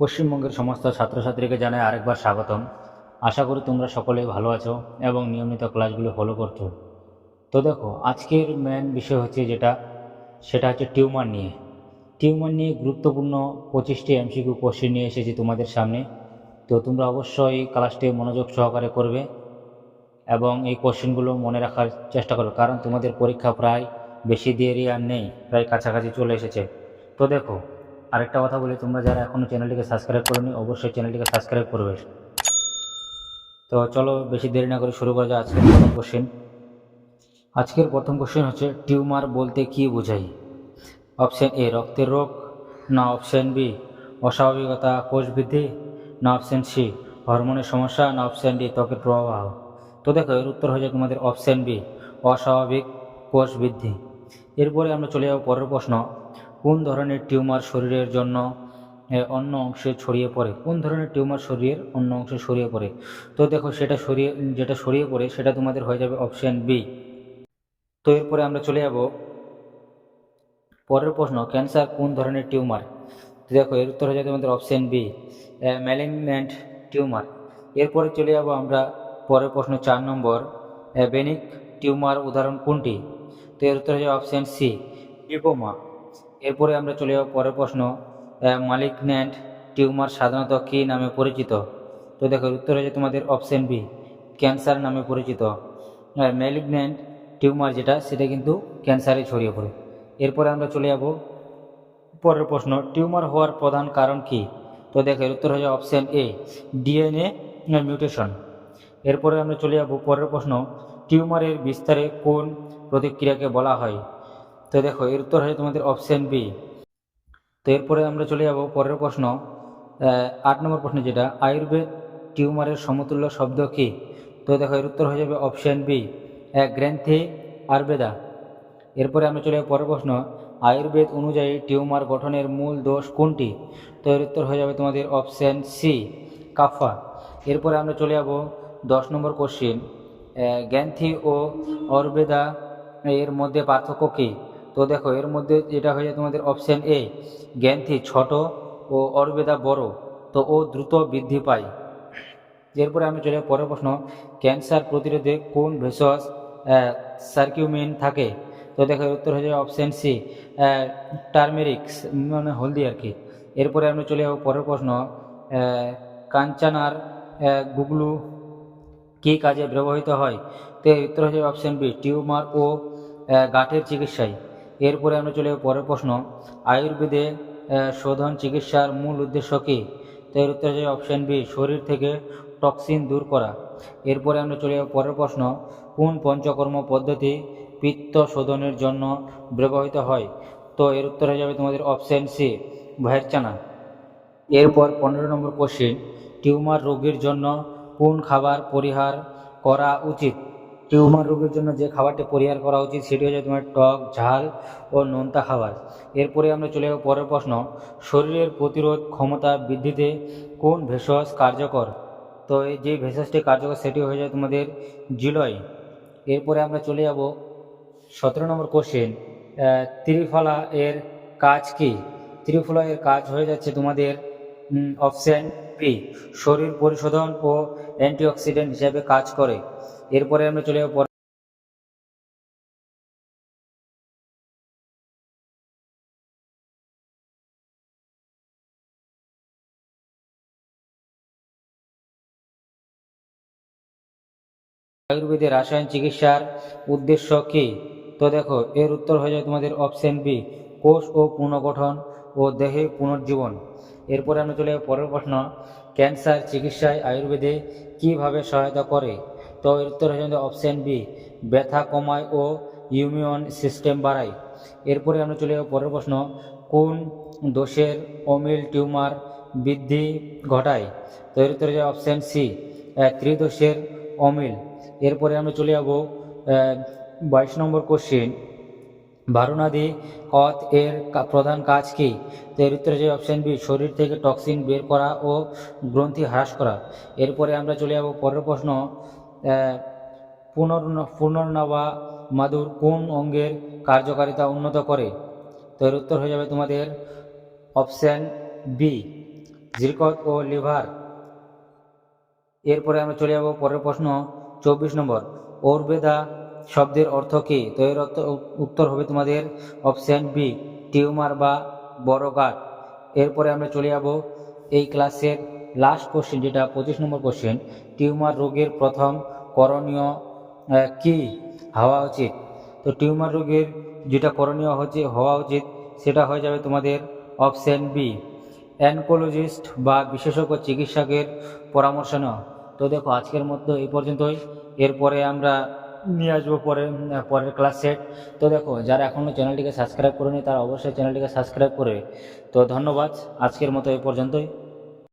পশ্চিমবঙ্গের সমস্ত ছাত্রছাত্রীকে জানাই আরেকবার স্বাগতম। আশা করি তোমরা সকলেই ভালো আছো এবং নিয়মিত ক্লাসগুলো ফলো করছ। তো দেখো, আজকের মেন বিষয় হচ্ছে যেটা, সেটা হচ্ছে টিউমার নিয়ে। টিউমার নিয়ে গুরুত্বপূর্ণ পঁচিশটি এমসিকিউ কোশ্চেন নিয়ে এসেছি তোমাদের সামনে। তো তোমরা অবশ্যই ক্লাসটি মনোযোগ সহকারে করবে এবং এই কোশ্চেনগুলো মনে রাখার চেষ্টা করবে, কারণ তোমাদের পরীক্ষা প্রায় বেশি দেরি আর নেই, প্রায় কাছাকাছি চলে এসেছে। তো দেখো আরেকটা কথা বলি, তোমরা যারা এখনও চ্যানেলটিকে সাবস্ক্রাইব করোনি, অবশ্যই চ্যানেলটিকে সাবস্ক্রাইব করবে। তো চলো বেশি দেরি না করে শুরু করা যায় আজকের প্রথম কোশ্চেন আজকের প্রথম কোশ্চেন হচ্ছে, টিউমার বলতে কি বোঝায়? অপশন এ রক্তের রোগ, না অপশন বি অস্বাভাবিকতা, কোষ বৃদ্ধি, না অপশন সি হরমোনের সমস্যা, না অপশন ডি ত্বকের প্রবাহ তো দেখো, এর উত্তর হয়ে যায় তোমাদের অপশন বি অস্বাভাবিক কোষ বৃদ্ধি। এরপরে আমরা চলে যাব পরের প্রশ্ন। কোন ধরনের টিউমার শরীরের জন্য অন্য অংশে ছড়িয়ে পড়ে? কোন ধরনের টিউমার শরীরের অন্য অংশে ছড়িয়ে পড়ে? তো দেখো, সেটা সরিয়ে, যেটা সরিয়ে পড়ে, সেটা তোমাদের হয়ে যাবে অপশন বি। তো এরপরে আমরা চলে যাব। পরের প্রশ্ন, ক্যান্সার কোন ধরনের টিউমার? তো দেখো, এর উত্তর হয়ে যাবে তোমাদের অপশন বি ম্যালিগন্যান্ট টিউমার। এরপরে চলে যাব আমরা পরের প্রশ্ন চার নম্বর বেনিক টিউমার উদাহরণ কোনটি? তো এর উত্তর হয়ে যাবে অপশন সি, লিপোমা। এরপরে আমরা চলে যাব পরের প্রশ্ন মালিগন্যান্ট টিউমার সাধারণত কী নামে পরিচিত? তো দেখো উত্তর হয়ে যাবে তোমাদের অপশন বি ক্যান্সার নামে পরিচিত। ম্যালিগন্যান্ট টিউমার যেটা, সেটা কিন্তু ক্যান্সারে ছড়িয়ে পড়ে। এরপরে আমরা চলে যাব পরের প্রশ্ন টিউমার হওয়ার প্রধান কারণ কি? তো দেখো উত্তর হয়ে যাবে অপশন এ ডিএনএ মিউটেশন এরপরে আমরা চলে যাব পরের প্রশ্ন টিউমারের বিস্তারে কোন প্রতিক্রিয়াকে বলা হয়? তো দেখো, এর উত্তর হয়ে তোমাদের অপশন বি তো এরপরে আমরা চলে যাব পরের প্রশ্ন। আট নম্বর প্রশ্ন যেটা, আয়ুর্বেদ টিউমারের সমতুল্য শব্দ কি? তো দেখো, এর উত্তর হয়ে যাবে অপশন বি এক গ্র্যান্থি আয়ুর্বেদা। এরপরে আমরা চলে যাব পরের প্রশ্ন, আয়ুর্বেদ অনুযায়ী টিউমার গঠনের মূল দোষ কোনটি? তো এর উত্তর হয়ে যাবে তোমাদের অপশন সি কাফা। এরপরে আমরা চলে যাব দশ নম্বর কোশ্চেন গ্যান্থি ও অর্বেদা এর মধ্যে পার্থক্য কী? তো দেখো, এর মধ্যে যেটা হয়ে যায় তোমাদের অপশন এ জ্ঞানথি ছোট ও অর্বেদা বড়, তো ও দ্রুত বৃদ্ধি পায়। এরপরে আমি চলে পরের প্রশ্ন, ক্যান্সার প্রতিরোধে কোন ভেষজ সার্কিউমিন থাকে? তো দেখো উত্তর হয়ে যাবে অপশন সি টার্মেরিক্স মানে হলদি আর কি। এরপরে আমরা চলে যাব পরের প্রশ্ন কাঞ্চানার গুগলু কী কাজে ব্যবহৃত হয়? তো উত্তর হয়ে যাবে অপশন বি টিউমার ও গাঁঠের চিকিৎসায়। এরপরে আমরা চলে পরের প্রশ্ন। আয়ুর্বেদে শোধন চিকিৎসার মূল উদ্দেশ্য কী? তো এর উত্তর যাবে অপশন বি শরীর থেকে টক্সিন দূর করা। এরপরে আমরা চলে যাব পরের প্রশ্ন, কোন পঞ্চকর্ম পদ্ধতি পিত্ত শোধনের জন্য ব্যবহৃত হয়? তো এর উত্তর হয়ে যাবে তোমাদের অপশন সি ভয়েরচানা এরপর পনেরো নম্বর কোশ্চেন টিউমার রোগীর জন্য কোন খাবার পরিহার করা উচিত? টিউমার রোগের জন্য যে খাবারটি পরিহার করা উচিত, সেটি হচ্ছে তোমার টক, ঝাল ও নোনতা খাবার। এরপরে আমরা চলে যাব পরের প্রশ্ন। শরীরের প্রতিরোধ ক্ষমতা বৃদ্ধিতে কোন ভেষজ কার্যকর? তো এই যে ভেষজটি কার্যকর, সেটি হয়ে যায় তোমাদের জিলয়। এরপরে আমরা চলে যাব সতেরো নম্বর কোশ্চেন ত্রিফলা এর কাজ কি? ত্রিফলা এর কাজ হয়ে যাচ্ছে তোমাদের অপশন বি শরীর পরিশোধন ও অ্যান্টিঅক্সিডেন্ট হিসাবে কাজ করে। এরপরে আমরা চলে যাব আয়ুর্বেদে রাসায়ন চিকিৎসার উদ্দেশ্য কী? তো দেখো, এর উত্তর হয়ে যায় তোমাদের অপশন বি কোষ ও পুনর্গঠন ও দেহে পুনর্জীবন। এরপরে আমরা চলে পরের প্রশ্ন, ক্যান্সার চিকিৎসায় আয়ুর্বেদে কীভাবে সহায়তা করে? তো এর উত্তর যাবে অপশন বি ব্যথা কমায় ও ইমিউন সিস্টেম বাড়ায়। এরপরে আমরা চলে যাব পরের প্রশ্ন, কোন দোষের অমিল টিউমার বৃদ্ধি ঘটায়? তো এর উত্তর যাবে অপশন সি ত্রিদোষের অমিল। এরপরে আমরা চলে যাব বাইশ নম্বর কোশ্চেন ভারুনাদি কত এর প্রধান কাজ কি? তো এর উত্তরে যে অপশন বি শরীর থেকে টক্সিন বের করা ও গ্রন্থি হ্রাস করা। এরপরে আমরা চলে যাব পরের প্রশ্ন পুনর্ন পুনর্নবা মাদুর কোন অঙ্গের কার্যকারিতা উন্নত করে? তো এর উত্তর হয়ে যাবে তোমাদের অপশন বি জিরকত ও লিভার। এরপরে আমরা চলে যাব পরের প্রশ্ন চব্বিশ নম্বর। ওরবেদা শব্দের অর্থ কী? তো এর উত্তর হবে তোমাদের অপশান বি, টিউমার বা বড় গাঁট এরপরে আমরা চলে যাব এই ক্লাসের লাস্ট কোশ্চেন, যেটা পঁচিশ নম্বর কোশ্চেন, টিউমার রোগের প্রথম করণীয় কি হওয়া উচিত? তো টিউমার রোগের যেটা করণীয় হচ্ছে, হওয়া উচিত, সেটা হয়ে যাবে তোমাদের অপশান বি অ্যানকোলজিস্ট বা বিশেষজ্ঞ চিকিৎসকের পরামর্শ নেওয়া। তো দেখো, আজকের মধ্যে এই পর্যন্তই। এরপরে আমরা নিয়ে আসব পরে পরের ক্লাস সেট তো দেখো, যারা এখনও চ্যানেলটিকে সাবস্ক্রাইব করেনি, তারা অবশ্যই চ্যানেলটিকে সাবস্ক্রাইব করবে তো ধন্যবাদ। আজকের মতো এই পর্যন্তই।